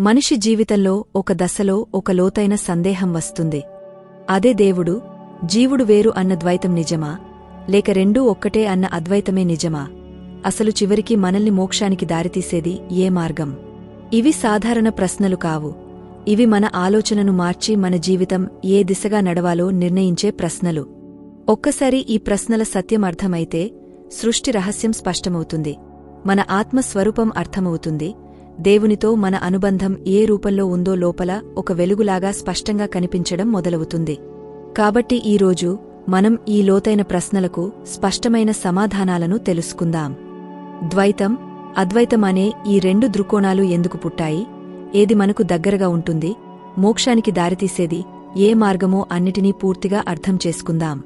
మనిషి జీవితంలో ఒక దశలో ఒక లోతైన సందేహం వస్తుంది. అదే దేవుడు జీవుడు వేరు అన్న ద్వైతం నిజమా? లేక రెండూ ఒక్కటే అన్న అద్వైతమే నిజమా? అసలు చివరికి మనల్ని మోక్షానికి దారితీసేది ఏ మార్గం? ఇవి సాధారణ ప్రశ్నలు కావు. ఇవి మన ఆలోచనను మార్చి మన జీవితం ఏ దిశగా నడవాలో నిర్ణయించే ప్రశ్నలు. ఒక్కసారి ఈ ప్రశ్నల సత్యం అర్థమైతే సృష్టి రహస్యం స్పష్టమవుతుంది. మన ఆత్మస్వరూపం అర్థమవుతుంది. దేవునితో మన అనుబంధం ఏ రూపంలో ఉందో లోపల ఒక వెలుగులాగా స్పష్టంగా కనిపించడం మొదలవుతుంది. కాబట్టి ఈరోజు మనం ఈ లోతైన ప్రశ్నలకు స్పష్టమైన సమాధానాలను తెలుసుకుందాం. ద్వైతం అద్వైతం అనే ఈ రెండు దృక్కోణాలు ఎందుకు పుట్టాయి? ఏది మనకు దగ్గరగా ఉంటుంది? మోక్షానికి దారితీసేది ఏ మార్గమో అన్నిటినీ పూర్తిగా అర్థం చేసుకుందాం.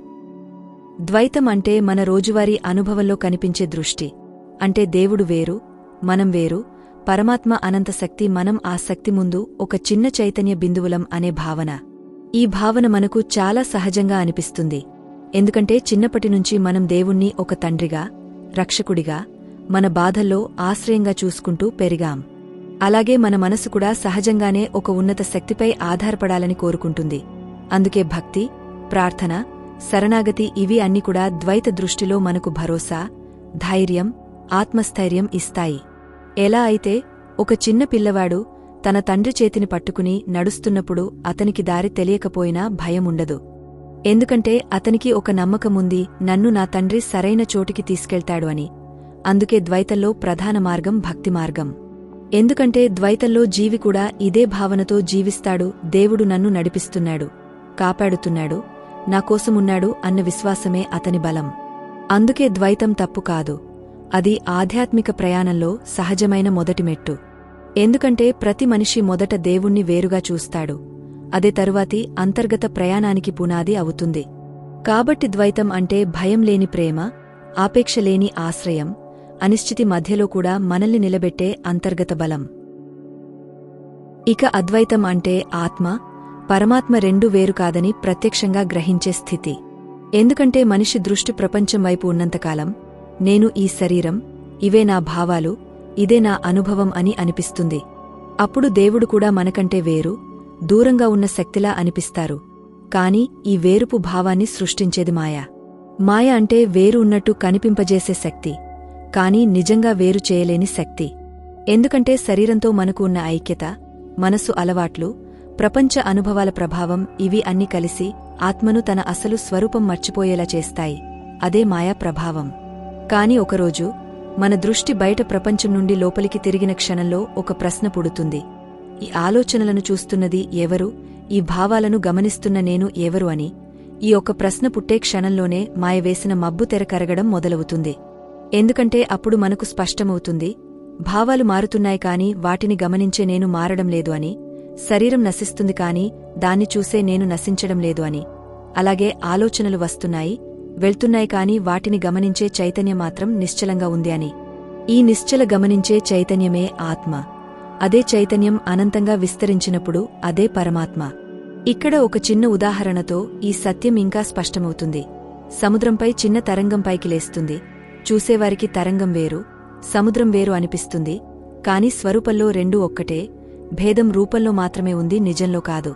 ద్వైతం అంటే మన రోజువారీ అనుభవంలో కనిపించే దృష్టి. అంటే దేవుడు వేరు మనం వేరు పరమాత్మ అనంత శక్తి మనం ఆ శక్తి ముందు ఒక చిన్న చైతన్య బిందువులం అనే భావన. ఈ భావన మనకు చాలా సహజంగా అనిపిస్తుంది. ఎందుకంటే చిన్నప్పటినుంచి మనం దేవుణ్ణి ఒక తండ్రిగా రక్షకుడిగా మన బాధల్లో ఆశ్రయంగా చూసుకుంటూ పెరిగాం. అలాగే మన మనసు కూడా సహజంగానే ఒక ఉన్నత శక్తిపై ఆధారపడాలని కోరుకుంటుంది. అందుకే భక్తి ప్రార్థన శరణాగతి ఇవి అన్ని కూడా ద్వైత దృష్టిలో మనకు భరోసా ధైర్యం ఆత్మస్థైర్యం ఇస్తాయి. ఎలా అయితే ఒక చిన్న పిల్లవాడు తన తండ్రి చేతిని పట్టుకుని నడుస్తున్నప్పుడు అతనికి దారి తెలియకపోయినా భయముండదు. ఎందుకంటే అతనికి ఒక నమ్మకముంది నన్ను నా తండ్రి సరైన చోటికి తీసుకెళ్తాడు అని. అందుకే ద్వైతంలో ప్రధాన మార్గం భక్తి మార్గం. ఎందుకంటే ద్వైతంలో జీవి కూడా ఇదే భావనతో జీవిస్తాడు దేవుడు నన్ను నడిపిస్తున్నాడు కాపాడుతున్నాడు నాకోసమున్నాడు అన్న విశ్వాసమే అతని బలం. అందుకే ద్వైతం తప్పు కాదు. అది ఆధ్యాత్మిక ప్రయాణంలో సహజమైన మొదటి మెట్టు. ఎందుకంటే ప్రతి మనిషి మొదట దేవుణ్ణి వేరుగా చూస్తాడు. అదే తరువాతి అంతర్గత ప్రయాణానికి పునాది అవుతుంది. కాబట్టి ద్వైతం అంటే భయం లేని ప్రేమ ఆపేక్ష లేని ఆశ్రయం అనిశ్చితి మధ్యలో కూడా మనల్ని నిలబెట్టే అంతర్గత బలం. ఇక అద్వైతం అంటే ఆత్మ పరమాత్మ రెండు వేరు కాదని ప్రత్యక్షంగా గ్రహించే స్థితి. ఎందుకంటే మనిషి దృష్టి ప్రపంచం వైపు ఉన్నంతకాలం నేను ఈ శరీరం ఇవే నా భావాలు ఇదే నా అనుభవం అని అనిపిస్తుంది. అప్పుడు దేవుడు కూడా మనకంటే వేరు దూరంగా ఉన్న శక్తిలా అనిపిస్తారు. కాని ఈ వేరుపు భావాన్ని సృష్టించేది మాయ. మాయ అంటే వేరు ఉన్నట్టు కనిపింపజేసే శక్తి కాని నిజంగా వేరు చేయలేని శక్తి. ఎందుకంటే శరీరంతో మనకు ఉన్న ఐక్యత మనసు అలవాట్లు ప్రపంచ అనుభవాల ప్రభావం ఇవి అన్ని కలిసి ఆత్మను తన అసలు స్వరూపం మర్చిపోయేలా చేస్తాయి. అదే మాయా ప్రభావం. కాని ఒకరోజు మన దృష్టి బయట ప్రపంచం నుండి లోపలికి తిరిగిన క్షణంలో ఒక ప్రశ్న పుడుతుంది. ఈ ఆలోచనలను చూస్తున్నది ఎవరు? ఈ భావాలను గమనిస్తున్న నేను ఎవరు అని. ఈ ఒక్క ప్రశ్న పుట్టే క్షణంలోనే మాయవేసిన మబ్బు తెర కరగడం మొదలవుతుంది. ఎందుకంటే అప్పుడు మనకు స్పష్టమవుతుంది భావాలు మారుతున్నాయి కాని వాటిని గమనించే నేను మారడం లేదు అని శరీరం నశిస్తుంది కాని దాన్ని చూసే నేను నశించడం లేదు అని. అలాగే ఆలోచనలు వస్తున్నాయి వెళ్తున్నాయి కాని వాటిని గమనించే చైతన్యం మాత్రం నిశ్చలంగా ఉంది అని. ఈ నిశ్చల గమనించే చైతన్యమే ఆత్మ. అదే చైతన్యం అనంతంగా విస్తరించినప్పుడు అదే పరమాత్మ. ఇక్కడ ఒక చిన్న ఉదాహరణతో ఈ సత్యం ఇంకా స్పష్టమవుతుంది. సముద్రంపై చిన్న తరంగం పైకి లేస్తుంది. చూసేవారికి తరంగం వేరు సముద్రం వేరు అనిపిస్తుంది. కాని స్వరూపంలో రెండూ ఒక్కటే భేదం రూపంలో మాత్రమే ఉంది నిజంలో కాదు.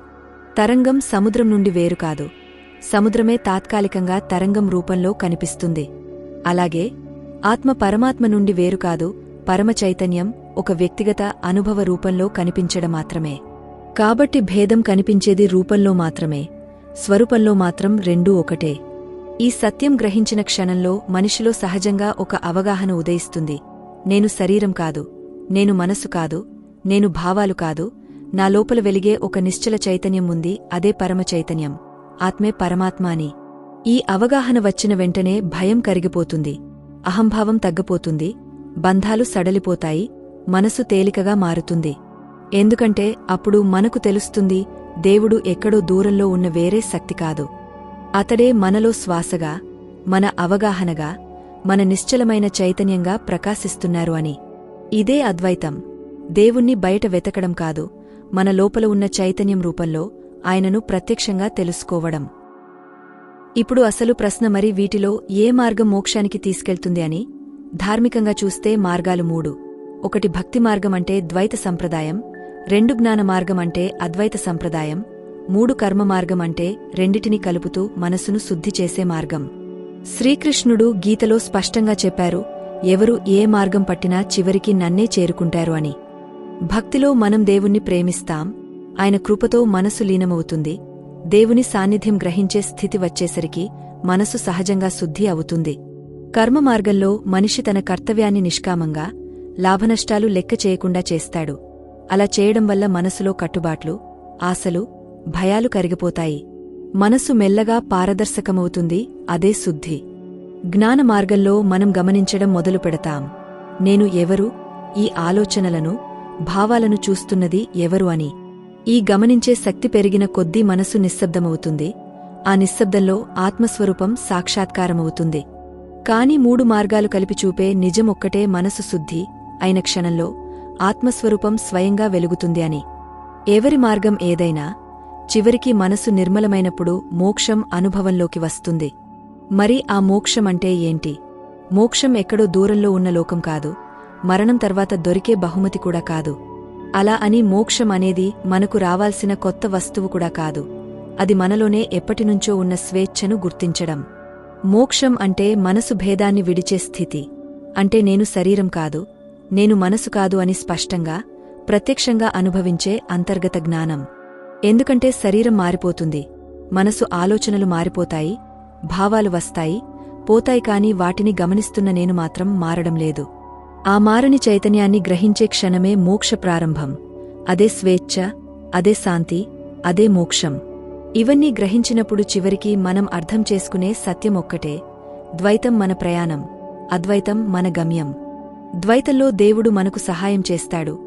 తరంగం సముద్రం నుండి వేరు కాదు. సముద్రమే తాత్కాలికంగా తరంగం రూపంలో కనిపిస్తుంది. అలాగే ఆత్మ పరమాత్మ నుండి వేరు కాదు పరమ చైతన్యం ఒక వ్యక్తిగత అనుభవ రూపంలో కనిపించడం మాత్రమే. కాబట్టి భేదం కనిపించేది రూపంలో మాత్రమే స్వరూపంలో మాత్రం రెండూ ఒకటే. ఈ సత్యం గ్రహించిన క్షణంలో మనిషిలో సహజంగా ఒక అవగాహన ఉదయిస్తుంది. నేను శరీరం కాదు నేను మనసు కాదు నేను భావాలు కాదు నా లోపల వెలిగే ఒక నిశ్చల చైతన్యం ఉంది అదే పరమ చైతన్యం. ఆత్మే పరమాత్మ అని ఈ అవగాహన వచ్చిన వెంటనే భయం కరిగిపోతుంది. అహంభావం తగ్గిపోతుంది. బంధాలు సడలిపోతాయి. మనసు తేలికగా మారుతుంది. ఎందుకంటే అప్పుడు మనకు తెలుస్తుంది దేవుడు ఎక్కడో దూరంలో ఉన్న వేరే శక్తి కాదు. అతడే మనలో శ్వాసగా మన అవగాహనగా మన నిశ్చలమైన చైతన్యంగా ప్రకాశిస్తున్నారు అని. ఇదే అద్వైతం. దేవుణ్ణి బయట వెతకడం కాదు. మన లోపల ఉన్న చైతన్యం రూపంలో ఆయనను ప్రత్యక్షంగా తెలుసుకోవడం. ఇప్పుడు అసలు ప్రశ్న మరి వీటిలో ఏ మార్గం మోక్షానికి తీసుకెళ్తుంది అని ధార్మికంగా చూస్తే మార్గాలు మూడు. ఒకటి భక్తి మార్గం అంటే ద్వైత సంప్రదాయం రెండు జ్ఞాన మార్గం అంటే అద్వైత సంప్రదాయం మూడు కర్మ మార్గం అంటే రెండిటిని కలుపుతూ మనసును శుద్ధి చేసే మార్గం. శ్రీకృష్ణుడు గీతలో స్పష్టంగా చెప్పారు ఎవరు ఏ మార్గం పట్టినా చివరికి నన్నే చేరుకుంటారు అని. భక్తిలో మనం దేవుణ్ణి ప్రేమిస్తాం ఆయన కృపతో మనసు లీనమవుతుంది. దేవుని సాన్నిధ్యం గ్రహించే స్థితి వచ్చేసరికి మనసు సహజంగా శుద్ధి అవుతుంది. కర్మ మార్గంలో మనిషి తన కర్తవ్యాన్ని నిష్కామంగా లాభనష్టాలు లెక్క చేయకుండా చేస్తాడు. అలా చేయడం వల్ల మనసులో కట్టుబాట్లు ఆశలు భయాలు కరిగిపోతాయి. మనసు మెల్లగా పారదర్శకమవుతుంది అదే శుద్ధి. జ్ఞాన మార్గంలో మనం గమనించడం మొదలు పెడతాం. నేను ఎవరు ఈ ఆలోచనలను భావాలను చూస్తున్నది ఎవరు అని. ఈ గమనించే శక్తి పెరిగిన కొద్దీ మనసు నిశ్శబ్దమవుతుంది. ఆ నిశ్శబ్దంలో ఆత్మస్వరూపం సాక్షాత్కారమవుతుంది. కాని మూడు మార్గాలు కలిపి చూపే నిజమొక్కటే మనసు శుద్ధి అయిన క్షణంలో ఆత్మస్వరూపం స్వయంగా వెలుగుతుంది అని. ఎవరి మార్గం ఏదైనా చివరికి మనసు నిర్మలమైనప్పుడు మోక్షం అనుభవంలోకి వస్తుంది. మరి ఆ మోక్షం అంటే ఏంటి? మోక్షం ఎక్కడో దూరంలో ఉన్న లోకం కాదు. మరణం తర్వాత దొరికే బహుమతి కూడా కాదు. అలా అని మోక్షం అనేది మనకు రావాల్సిన కొత్త వస్తువు కూడా కాదు. అది మనలోనే ఎప్పటినుంచో ఉన్న స్వేచ్ఛను గుర్తించడం. మోక్షం అంటే మనసు భేదాన్ని విడిచే స్థితి. అంటే నేను శరీరం కాదు నేను మనసు కాదు అని స్పష్టంగా ప్రత్యక్షంగా అనుభవించే అంతర్గత జ్ఞానం. ఎందుకంటే శరీరం మారిపోతుంది. మనసు ఆలోచనలు మారిపోతాయి భావాలు వస్తాయి పోతాయి కాని వాటిని గమనిస్తున్న నేను మాత్రం మారడం లేదు. ఆ మారని చైతన్యాన్ని గ్రహించే క్షణమే మోక్ష ప్రారంభం. అదే స్వేచ్ఛ అదే శాంతి అదే మోక్షం. ఇవన్నీ గ్రహించినప్పుడు చివరికి మనం అర్థం చేసుకునే సత్యం ఒక్కటే. ద్వైతం మన ప్రయాణం అద్వైతం మన గమ్యం. ద్వైతంలో దేవుడు మనకు సహాయం చేస్తాడు.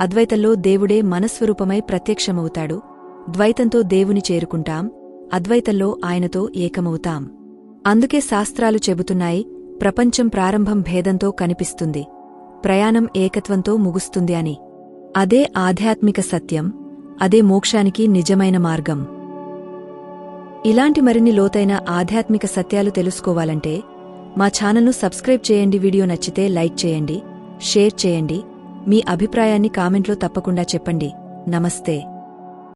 అద్వైతంలో దేవుడే మనస్వరూపమై ప్రత్యక్షమవుతాడు. ద్వైతంతో దేవుని చేరుకుంటాం అద్వైతంలో ఆయనతో ఏకమవుతాం. అందుకే శాస్త్రాలు చెబుతున్నాయి ప్రపంచం ప్రారంభం భేదంతో కనిపిస్తుంది. ప్రయాణం ఏకత్వంతో ముగుస్తుంది అని. అదే ఆధ్యాత్మిక సత్యం అదే మోక్షానికి నిజమైన మార్గం. ఇలాంటి మరిన్ని లోతైన ఆధ్యాత్మిక సత్యాలు తెలుసుకోవాలంటే మా ఛానల్ను సబ్స్క్రైబ్ చేయండి వీడియో నచ్చితే లైక్ చేయండి షేర్ చేయండి మీ అభిప్రాయాన్ని కామెంట్లో తప్పకుండా చెప్పండి. నమస్తే.